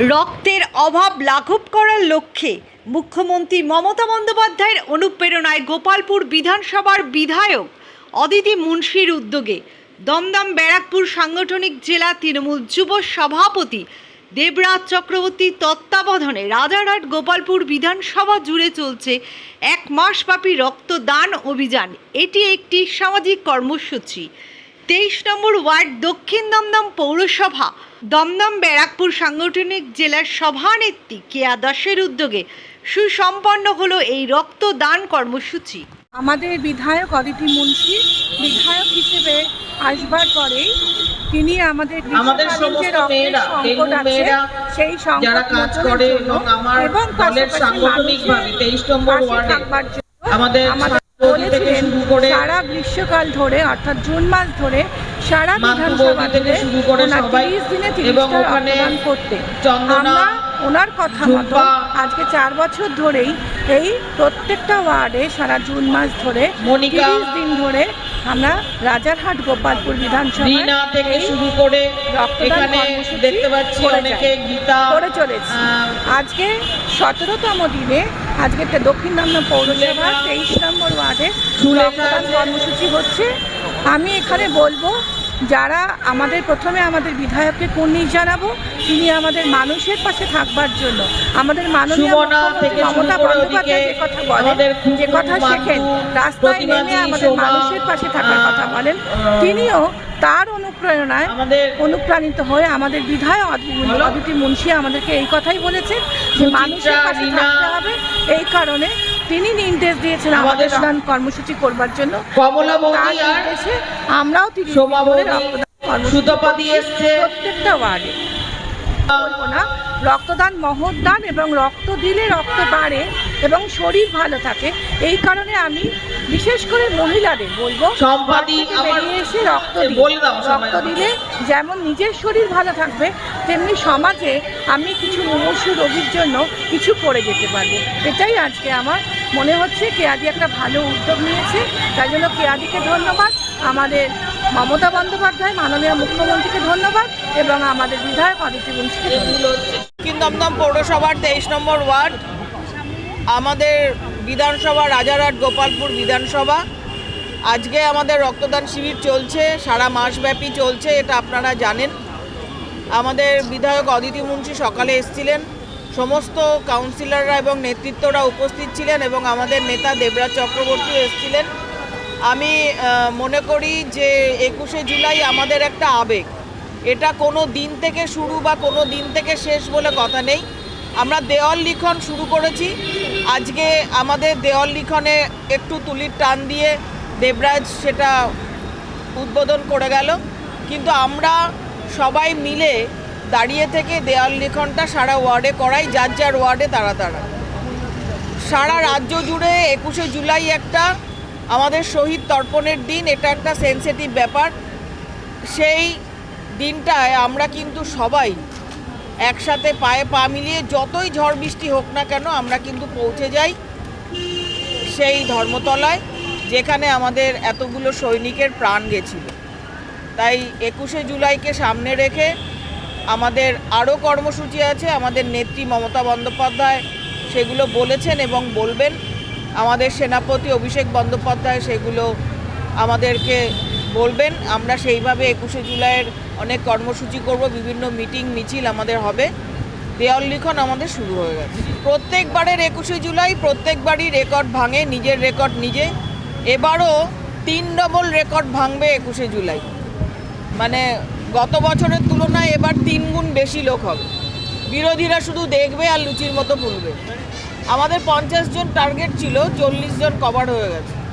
রক্তের অভাব লাঘব করার লক্ষ্যে মুখ্যমন্ত্রী মমতা বন্দ্যোপাধ্যায়ের অনুপ্রেরণায় গোপালপুর বিধানসভার বিধায়ক অদিতি মুন্সির উদ্যোগে দমদম ব্যারাকপুর সাংগঠনিক জেলা তৃণমূল যুব সভাপতি দেবরাজ চক্রবর্তীর তত্ত্বাবধানে রাজারহাট গোপালপুর বিধানসভা জুড়ে চলছে এক মাসব্যাপী রক্তদান অভিযান। এটি একটি সামাজিক কর্মসূচি। তেইশ নম্বর ওয়ার্ড দক্ষিণ দমদম পৌরসভা দমদম ব্যারাকপুর সাংগঠনিক জেলার সভানেত্রী কেয়া দাসের উদ্যোগে সুসম্পন্ন হলো এই রক্তদান কর্মসূচি। আমাদের বিধায়ক অদিতি মুন্সি বিধায়ক হিসেবে আসবার পরেই তিনি আমাদের আমাদের সমস্ত মেয়েরা, সংকট আছে, ডেঙ্গু মেয়েরা সেই সংকট যারা কাজ করে জন্য এবং আমার দলের পাশাপাশি সাংগঠনিকভাবে মানুষের 23 নম্বর ওয়ার্ডে আমাদের আমাদের থেকে শুরু করে সারা গ্রীষ্মকাল ধরে অর্থাৎ জুন মাস ধরে সারা মাতৃ বিধানসভা বৌদি থেকে জুড়ে শুরু করে ওনার সবাই 30 দিনে এবং 30টা ওখানে রক্তদান করতে। আমরা ওনার কথা মতো আজকে চার বছর ধরেই এই প্রত্যেকটা ওয়ার্ডে সারা জুন মাস ধরে 30 দিন ধরে আমরা রাজারহাট গোপালপুর বিধানসভা থেকে শুরু করে এখানে দেখতে পাচ্ছি অনেকে গীতা করে চলেছি। আজকে সতেরোতম দিনে আজকে একটা দক্ষিণ দমদম পৌরসভা তেইশ নম্বর ওয়ার্ডে রক্তদান কর্মসূচি হচ্ছে। আমি এখানে বলব যারা আমাদের প্রথমে আমাদের বিধায়ককে কুর্নিশ জানাব তিনি আমাদের মানুষের পাশে থাকবার জন্য। আমাদের মাননীয় মমতা বন্দ্যোপাধ্যায় যে কথা বলেন যে কথা শেখেন রাস্তায় নেমে আমাদের মানুষের পাশে থাকার কথা বলেন তিনিও তার অনুপ্রেরণায় আমাদের অনুপ্রাণিত হয়ে আমাদের বিধায়ক অদিতি- মুন্সি আমাদেরকে এই কথাই বলেছেন যে মানুষের পাশে থাকতে হবে। এই কারণে তিনি নির্দেশ দিয়েছেন আমাদের রক্তদান কর্মসূচি করবার জন্য। কমলা বৌদি আর আমরাও তিনি শোভা বৌদি, এসছে। প্রত্যেকটা ওয়ার্ডে। রক্তদান মহৎদান এবং রক্ত দিলে রক্ত বাড়ে। এবং শরীর ভালো থাকে। এই কারণে আমি বিশেষ করে মহিলাদের বলব বেরিয়ে এসে রক্ত রক্ত দিলে যেমন নিজের শরীর ভালো থাকবে তেমনি সমাজে আমি কিছু মুমূর্ষু রোগীর জন্য কিছু করে যেতে পারব। এটাই আজকে আমার মনে হচ্ছে কেয়াদি একটা ভালো উদ্যোগ নিয়েছে। তাই জন্য কেয়াদিকে ধন্যবাদ। আমাদের মমতা বন্দ্যোপাধ্যায় মাননীয় মুখ্যমন্ত্রীকে ধন্যবাদ এবং আমাদের বিধায়ক অদিতি বংশীকে ধন্যবাদ। দমদম পৌরসভার তেইশ নম্বর ওয়ার্ড আমাদের বিধানসভা, রাজারহাট, গোপালপুর বিধানসভা। আজকে আমাদের রক্তদান শিবির চলছে, সারা মাসব্যাপী চলছে, এটা আপনারা জানেন। আমাদের বিধায়ক অদিতি মুন্সি সকালে এসেছিলেন। সমস্ত কাউন্সিলররা এবং নেতৃত্বরা উপস্থিত ছিলেন এবং আমাদের নেতা দেবরাজ চক্রবর্তীও এসেছিলেন। আমি মনে করি যে একুশে জুলাই আমাদের একটা আবেগ। এটা কোনো দিন থেকে শুরু বা কোনো দিন থেকে শেষ বলে কথা নেই। আমরা দেওয়াল লিখন শুরু করেছি। আজকে আমাদের দেওয়াল লিখনে একটু তুলির টান দিয়ে দেবরাজ সেটা উদ্বোধন করে গেল। কিন্তু আমরা সবাই মিলে দাঁড়িয়ে থেকে দেওয়াল লিখনটা সারা ওয়ার্ডে করাই, যার যার ওয়ার্ডে তারা তারা। সারা রাজ্য জুড়ে একুশে জুলাই একটা আমাদের শহীদ তর্পণের দিন, এটা একটা সেন্সিটিভ ব্যাপার। সেই দিনটায় আমরা কিন্তু সবাই একসাথে পায়ে পা মিলিয়ে যতই ঝড় বৃষ্টি হোক না কেন আমরা কিন্তু পৌঁছে যাই সেই ধর্মতলায়, যেখানে আমাদের এতগুলো সৈনিকের প্রাণ গেছিল। তাই একুশে জুলাইকে সামনে রেখে আমাদের আরও কর্মসূচি আছে। আমাদের নেত্রী মমতা বন্দ্যোপাধ্যায় সেগুলো বলেছেন এবং বলবেন। আমাদের সেনাপতি অভিষেক বন্দ্যোপাধ্যায় সেগুলো আমাদেরকে বলবেন। আমরা সেইভাবে একুশে জুলাইয়ের অনেক কর্মসূচি করব, বিভিন্ন মিটিং, মিছিল আমাদের হবে। দেওয়াল লিখন আমাদের শুরু হয়ে গেছে। প্রত্যেকবারের একুশে জুলাই, প্রত্যেকবারই রেকর্ড ভাঙে, নিজের রেকর্ড নিজে। এবারও তিন ডবল রেকর্ড ভাঙবে একুশে জুলাই। মানে গত বছরের তুলনায় এবার তিন গুণ বেশি লোক হবে। বিরোধীরা শুধু দেখবে আর লুচির মতো ফুলবে আমাদের পঞ্চাশ জন টার্গেট ছিল, চল্লিশ জন কভার হয়ে গেছে।